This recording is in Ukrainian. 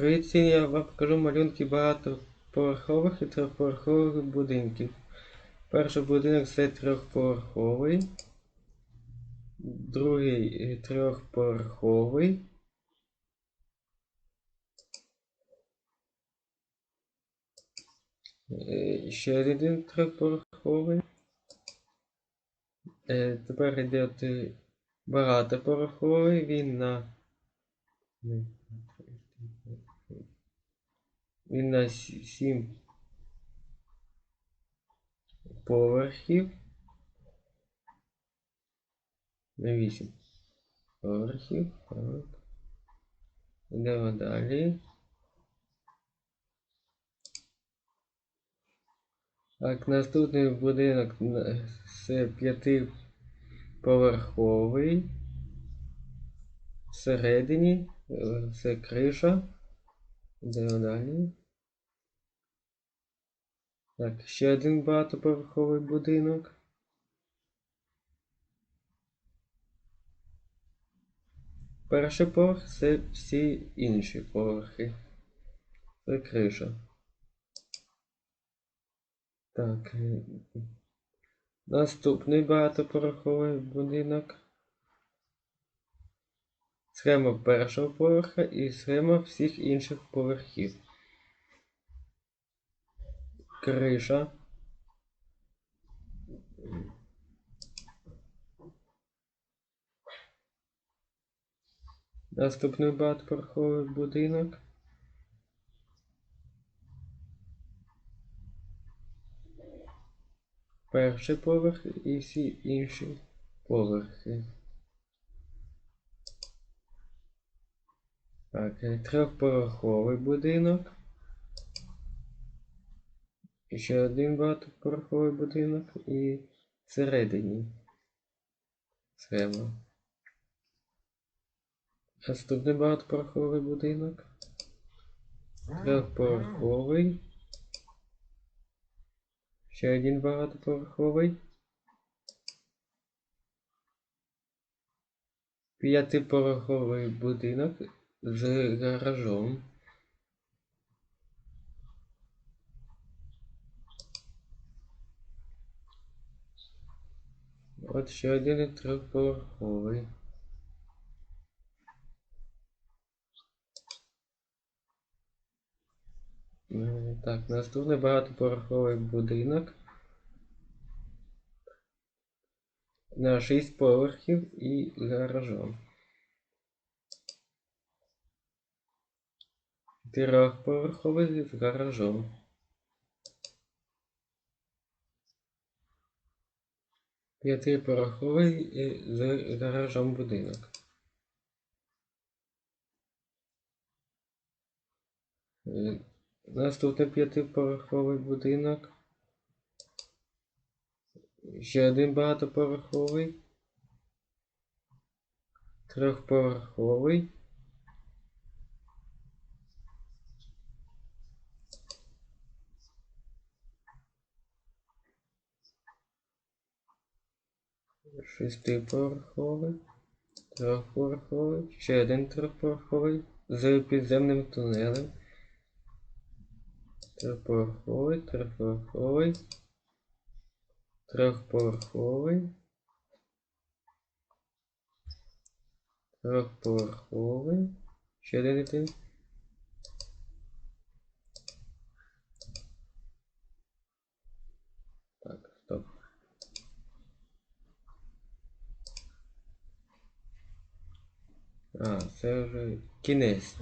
Привіт, я вам покажу малюнки багатоповерхових і трьохповерхових будинків. Перший будинок це трьохповерховий, другий трьохповерховий. Е, Ще один трьохповерховий. Е, Тепер йде е, багатоповерховий, він на. Він на 7 поверхів. На 8 поверхів. Так. Йдемо далі. Так, наступний будинок це п'ятиповерховий. Всередині е, це криша. Йдемо далі. Так, ще один багатоповерховий будинок. Перший поверх це всі інші поверхи. Це криша. Так. е, Наступний багатоповерховий будинок. Схема першого поверха і схема всіх інших поверхів. Криша. Наступний багатоповерховий будинок. Перший поверх і всі інші поверхи. Так, трьохповерховий будинок. Ще один багатоповерховий будинок і всередині схема. Наступний багатоповерховий будинок. Трьохповерховий. Ще один багатоповерховий. П'ятиповерховий будинок з гаражом. От ще один трьохповерховий. Е, Так, наступний багатоповерховий будинок. На 6 поверхів і гаражом. Трьохповерховий з гаражом. П'ятиповерховий і з гаражом будинок. Е, Наступний п'ятиповерховий будинок. Ще один багатоповерховий. Трьохповерховий. Шестиповерховий. Трьохповерховий. Ще один трьохповерховий з підземним тунелем. Трьохповерховий, трьохповерховий. Трьохповерховий. Трьохповерховий. Ще один А, це вже кінець.